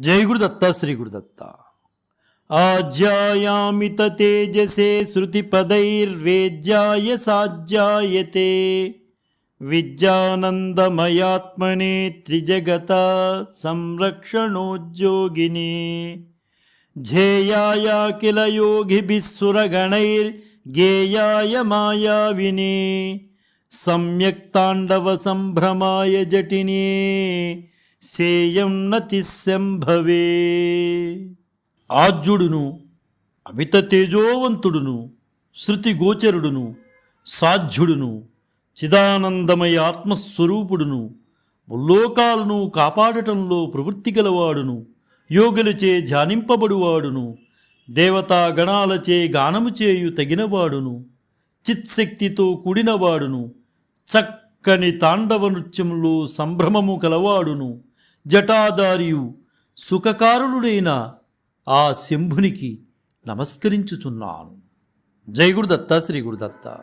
జై గురుదత్త శ్రీ గురుదత్త ఆజ్యాయామిత తేజసే శృతిపదైర్వేద్యాయ సాధ్యాయతే. విద్యానందమయాత్మనే త్రిజగత సంరక్షణోద్యోగిని. ధ్యేయాయ కిల యోగిభిస్సురగణైర్గేయాయ మాయావినే. సమ్యక్ సంభ్రమాయ జటినే. సేయం శంభవే ఆజ్యుడును అమిత తేజోవంతుడును శృతి గోచరుడును సాధ్యుడును చిదానందమయ ఆత్మస్వరూపుడును ముల్లోకాలను కాపాడటంలో ప్రవృత్తి గలవాడును యోగులచే ధ్యానింపబడువాడును దేవతా గణాలచే గానము చేయు తగినవాడును చిత్శక్తితో కూడినవాడును చక్కని తాండవ నృత్యంలో సంభ్రమము కలవాడును జటాదారియు సుఖకారుణుడైన ఆ శంభునికి నమస్కరించుచున్నాను. జై గురుదత్త శ్రీ గురుదత్త.